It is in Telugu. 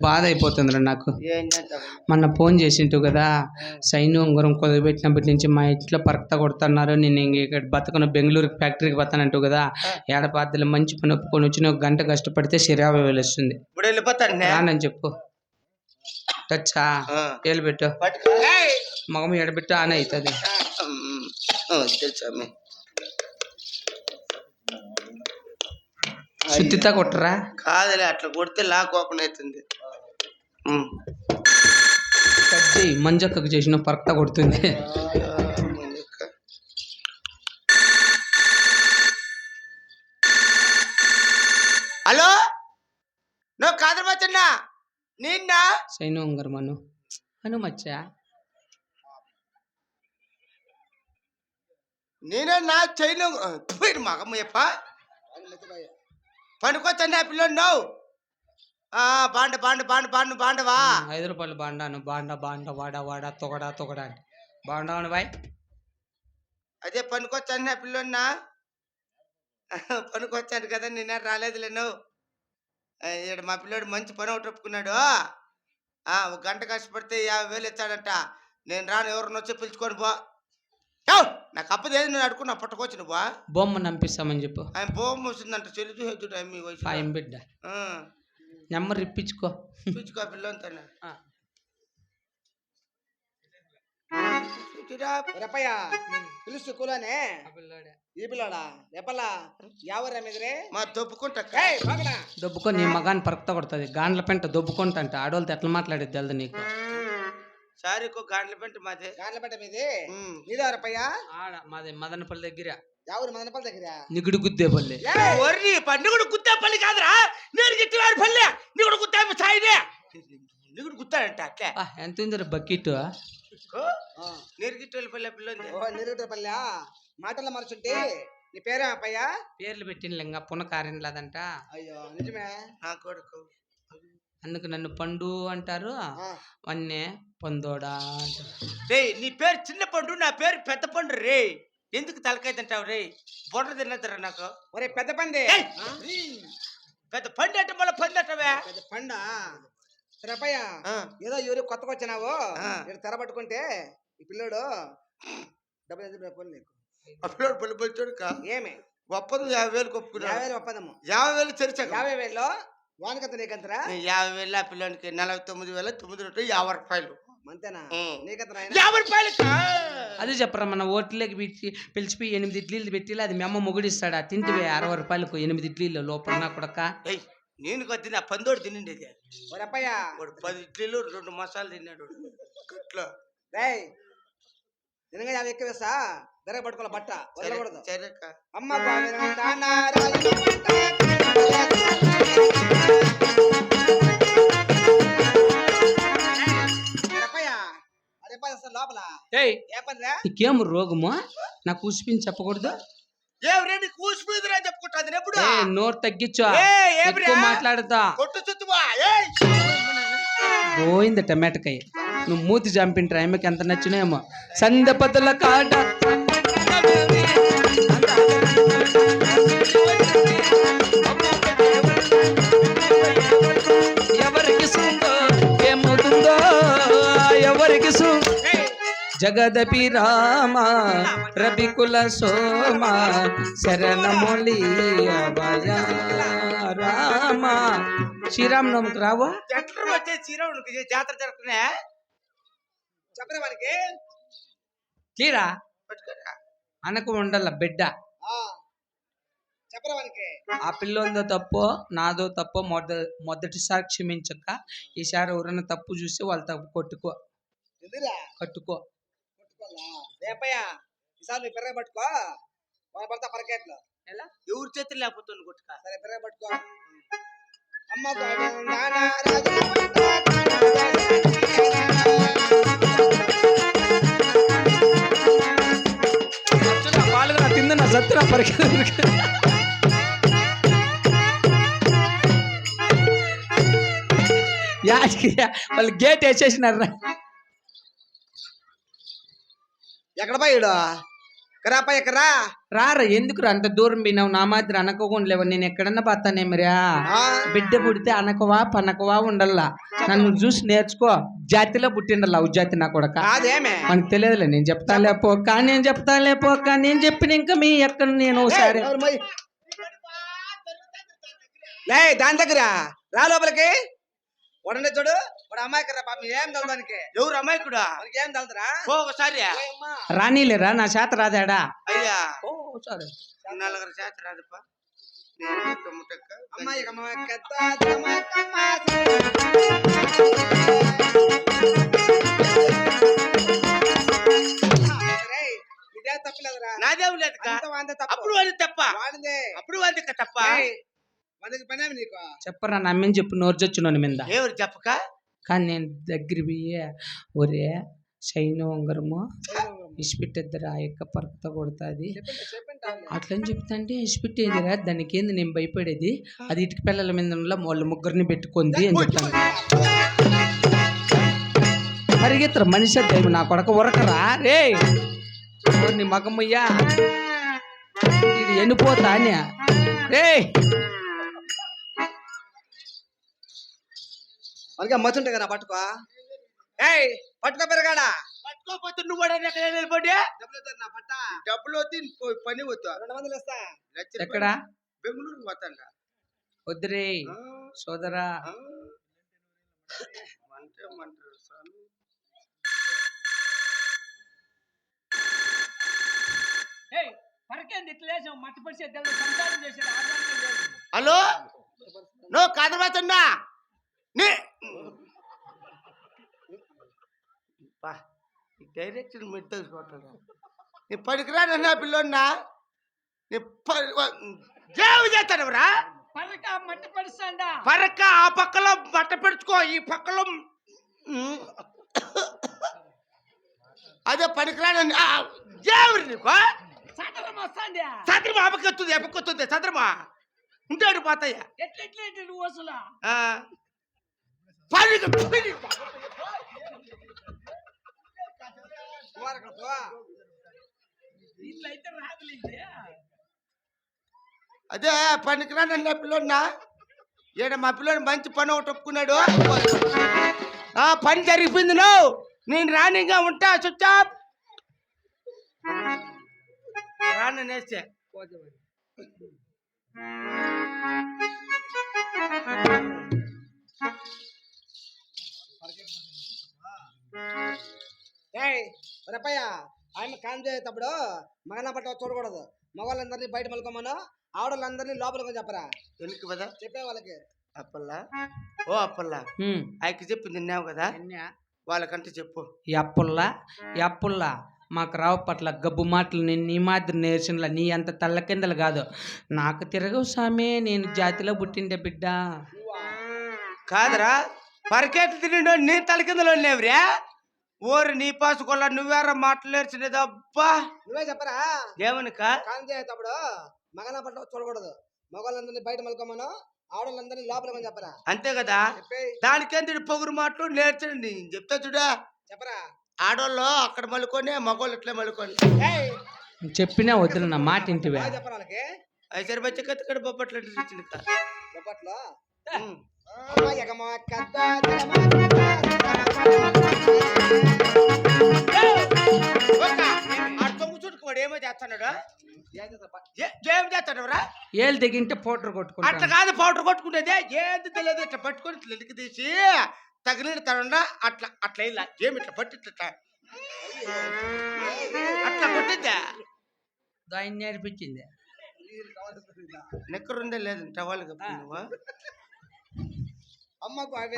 బాధ అయిపోతుందిరా నాకు మొన్న ఫోన్ చేసింటావు కదా సైను ఉంగరం కుదరబెట్టినప్పటి నుంచి మా ఇంట్లో పరక్త కొడుతున్నారు నేను ఇంక ఇక్కడ బతకను బెంగళూరు ఫ్యాక్టరీకి బతానంటావు కదా ఏడపాద్దలు మంచి పని ఒప్పుకొని వచ్చి ఒక గంట కష్టపడితే శరాబ వెలుస్తుంది ఇప్పుడు వెళ్ళిపోతాను. రానని చెప్పు టచ్చా ఆ. ఏలు పెట్టు పట్టుకో. ఏయ్! మగం ఎడబెట్టు ఆన్ అవుతుంది. శుద్ధితా కొట్టరా కాదులే అట్లా కొడితే లాక్ ఓపెన్ అవుతుంది. కట్ చేయి. మంజక్కకు చేసిన పరక్త కొడుతుంది. హలో? నువ్వు కాదు మచ్చన్నా. నిన్న? సైను ఉంగరం అను అను మచ్చా నేనే నా చైన్ మగమ్మ చెప్ప? పనుకొచ్చండి ఆ పిల్లలు నువ్వు బాండ బాండ బాండ బాండ బాండవా ఐదు రూపాయలు బాండాను బాండా బాండ వాడ వాడ తొగడా తొగడా అని. బాండాను బాయ్. అదే పనుకొచ్చాను ఆ పిల్లోన్నా. పనుకొచ్చాను కదా నిన్న రాలేదులే నువ్వు. ఈడ మా పిల్లోడు మంచి పని ఒకటి ఒప్పుకున్నాడు. ఆ, ఒక గంట కష్టపడితే యాభై వేలు ఇచ్చాడంట. నేను రాను ఎవరిని వచ్చి పిలుచుకొని పో. నాకు అప్పది ఏది నేను అడుకున్నా పట్టుకోవచ్చు నువ్వు బొమ్మ నంపిస్తామని చెప్పు. ఆయన పోవం వస్తుందంట చెల్లి టైం మీ వయసు బిడ్డ. నెంబర్ ఇప్పించుకో. పిలుచుకో పిల్లంతా ఆ. రెప్పయ్య పిలుస్తు కూలనే. ఈ పిల్లాడా? రెప్పలా ఎవరు మీదరే? మా దొప్పుకుంటా ఏయ్, పోకడా. దొబ్బుకో నీ మగాన్ని పరక్త కొడుతుంది. గాండ్ల పెంట దొబ్బుకుంటంట. ఆడవాళ్ళతో ఎట్లా మాట్లాడేది తెలుదు నీకు? సారీకో గాండ్ల పెంట మాదే. గాన్ల పెట్ట మీది? ఉమ్. నీదా రెప్పయ్య ఆడ మాది మదనపల్లి దగ్గర. ఎవరు మదనపల్లి దగ్గర నిగుడు గుద్దేపల్లి ఒర్రి పన్ను కూడా గుత్తా పల్లి కాదురా నేను పల్లె అట్లే ఎంత బకెట్ పల్లె పిల్లంది ఓ నిరుటపల్లి మాటల్లో మరచుంటే నీ పేరే అప్పయ్య పేర్లు పెట్టిన లింగ పునకార్యం లేదంట అయ్యో నిజమే నా కొడుకు అందుకు నన్ను పండు అంటారు వన్నే పందోడా అంటారు రే నీ పేరు చిన్న పండు నా పేరు పెద్ద పండు రే ఎందుకు తలకాయ తింటావు రే? బొడ్ర తిన్నద్దరా నాకు. ఒరే పెద్ద పంది! పెద్ద పండు అంటే మళ్ళీ పంది అంటావే? పెద్ద పండ? ఏదో ఎవరు కొత్తగా వచ్చినావు. ఇక్కడ తెర పట్టుకుంటే ఈ పిల్లోడు డబ్బులు ఎంత పోనీ నీకు. ఆ పిల్లోడు పల్లె పొచ్చాడు కా ఏమి? ఒప్పందం యాభై వేలు కొప్పుకున్నాడు. యాభై వేలు ఒప్పందము. యాభై వేలు తెరిచాక యాభై వేలు వానికంత నీకంతరా యాభై వేలు ఆ పిల్లోనికి నలభై తొమ్మిది వేల తొమ్మిది రూపాయలు యాభై రూపాయలు. అది చెప్పరా మన ఓట్లకి పెట్టి పిలిచిపోయి ఎనిమిది ఇడ్లీలు పెట్టి అది మెమ్మ మొగుడిస్తాడా తింటివే అరవై రూపాయలకు ఎనిమిది ఇడ్లీలు లోపల నా కొడక ఏయ్ నేను కొద్ది నా పందోడు తినండి వాడు పది ఇడ్లీలు రెండు మసాలు తిన్నాడు గట్లో రేయ్ నిజంగా యాభై ఎక్కువ వేస్తా ధర పట్టుకోవాలి బట్ట వదలకూడదు అమ్మ నీకేం రోగము? నాకు ఉసిపిని చెప్పకూడదు. కూసిపోయిందిరా చెప్పుకుంటుంది ఎప్పుడు? నోరు తగ్గించు? ఎక్కువ మాట్లాడుతా. కొట్టు చుట్టువా ఏయ్! పోయింది టమాటకాయ. నువ్వు మూతి చంపింట్రా ఆమెకి ఎంత నచ్చినాయేమో. సందపతుల కాట. జగదపి రామ రవికుల సోమ శరణములి అభయ రామ. శ్రీరామనవమికి రావా. వచ్చే జాతర జరుగుతున్నా క్లియరా పట్టుకోరా. అనకు ఉండాల బిడ్డ. ఆ పిల్లందో తప్పో నాదో తప్పో మొద మొదటిసారి క్షమించక ఈసారి ఎవరైనా తప్పు చూస్తే వాళ్ళు తప్పు కొట్టుకో. కట్టుకో. రేపయ్య ఈసారి నువ్వు పెరగ పట్టుకో. వాళ్ళ పడతా పరకేట్లు ఎలా? ఎవరి చేతులు లేకపోతుంది కొట్టుక. సరే పెరగ పట్టుకో. అమ్మ పాలుగా తింది నా సత్తున యాడికి వాళ్ళు గేట్ వేసేసినారు ఎక్కడ పోయాడు కరా అప్పయ్య కరా రారా ఎందుకు అంత దూరం పోయినావు? నా మాదిరి అనకోకుండా లేవు. నేను ఎక్కడన్నా పోతానేమిరా ఆ, బిడ్డ పుడితే అనకవా పనకవా ఉండల్లా. నన్ను చూసి నేర్చుకో. జాతిలో పుట్టిండల్లా జాతి నా కొడక. మనకు తెలియదులే నేను చెప్తాలే పోక నేను చెప్తాలే పోక. నేను చెప్పిన ఇంకా మీ ఎక్కడ నేను ఒకసారి? లే దాని దగ్గర రా లోపలికి. ఉడండి చూడు. వాడు అమ్మాయి కర్రా పాపం. ఏం తగ్గడానికి ఎవరు అమ్మాయికుడా మనకి ఏం తగులుతురా పో ఒకసారి. రానీలేరా? నా చేత రాదాడా? అయ్యా. ఓ సరే నలుగురు చేత రాదప్ప. అమ్మాయి ఇదే తప్పలేదురా నాదేం లేదు అంత వాందే తప్పు. అప్పుడు వాడి తప్ప. అప్పుడు వాడి తప్ప. చెప్పరా నమ్మని చెప్పు నోర్చొచ్చున్నాను మీద. ఎవరు చెప్పక? కానీ నేను దగ్గర పోయి ఒరే శైను ఉంగరము ఇసిపెట్టేద్దరా యొక్క పరకత కొడుతుంది. అట్లని చెప్తాంటే ఇసిపెట్టేదిరా దానికి ఏంది నేను భయపడేది? అది ఇటుక పిల్లల మీద వాళ్ళ ముగ్గురిని పెట్టుకుంది అని చెప్తాను. పరిగెత్తరు మనిషి దైవం నా కొడక ఉరకరా? రే నీ మగమ్మయ్యా ఇది ఎన్నిపోతా అని రే మనకి అమ్మతుంటే కదా పట్టుకో. ఏయ్ పట్టుకో పెరగాడా. పట్టుకోకపోతే నువ్వు కూడా ఎక్కడ నిలబడి? డబ్బులు నా పట్ట. డబ్బులు వద్దు పో- పని వద్దు రెండు వందలు ఎక్కడ? బెంగళూరు పోతాండ. వద్దురే సోదరా. మంటే మంటారు స్వామి హలో? నువ్వు కదబోతున్నా నీ బా, ఈ డైరెక్షన్ మీరు తెలుసుకుంటాడు నీ పనికిరాడన్నా పిల్లోన్నా? నీ జావు చేస్తాడవరా పరక ఆ పక్కలో బట్ట పెడుచుకో ఈ పక్కలో. అదే పనికిరాడని జావురి నీకు? చంద్రమా అపకొస్తుంది ఎప్పకొస్తుంది చంద్రమా ఉంటాడు పోతాయా? ఆ. పని పని-. అదే పనికిరాడన్న పిల్లోన్నా ఈడ మా పిల్లోడు మంచి పని ఒకటి ఒప్పుకున్నాడు. ఆ పని జరిగిపోయింది నువ్వు. నేను రానిగా ఉంటా చుచ్చాప్ రాను నేస్తే. ఏయ్ రప్పయ్య ఆమె కాన్ చేసేటప్పుడు మగన పట్ట చూడకూడదు. మగవాళ్ళందరినీ బయట మలుకోమను ఆడవాళ్ళందరినీ లోపలికి చెప్పరా. వెనక్కి పదా చెప్పే వాళ్ళకి. అప్పల్లా? ఓ అప్పల్లా. హ్మ్. ఆయనకి చెప్పి నిన్నావు కదా? వాళ్ళకంటే చెప్పు. ఈ అప్పుల్లా? ఈ అప్పుల్లా? మాకు రావు పట్ల గబ్బు మాటలు నేను నీ మాదిరి నేర్చినలా నీ అంత తల్ల కిందలు కాదు. నాకు తిరగవు సామే నేను జాతిలో పుట్టిండే బిడ్డ. కాదురా పరికెట్లు తినిండో నీ తల కిందలో లేవురా? ఓరి నీ పాసుకోళ్ళ నువ్వేరా మాటలు నేర్చినది అబ్బా! నువ్వే చెప్పరా? కాన్ చేసేటప్పుడు మగన పట్ట చూడకూడదు. మగవాళ్ళందరినీ బయట మలుకోమను ఆడవాళ్ళందరినీ లోపలికి చెప్పరా? అంతే కదా? చెప్పే. దానికేంది పొగురు మాటలు నేర్చండి? చెప్తా చూడా. చెప్పరా? ఆడోళ్ళు అక్కడ మలుకొని మగోళ్ళు ఇట్లా మలుకొని. ఏయ్! చెప్పినా వదిలి నా మాట ఇంటివే చెప్పరా వాళ్ళకి? ఐసరి బచ్చ కత్తికడ బొప్పట్లు బొప్పట్లో చేస్తున్నాడు? ఏ- చేస్తాడు ఏళ్ళు తెగింటే పౌడర్ అట్లా కొట్టుకుంటా కాదు పౌడర్ కొట్టుకునేదే. ఏది తెలియదు ఇట్లా పట్టుకొని ఇట్లా తీసి తగిలిన అట్లా అట్లా ఇలా ఏమి ఇట్లా పట్టి ఇట్లా అట్లా కొట్టిద్దా దాన్ని నేర్పించింది. నెక్కరుందే లేదు టవాళ్ళు నువ్వు. అమ్మకు అవి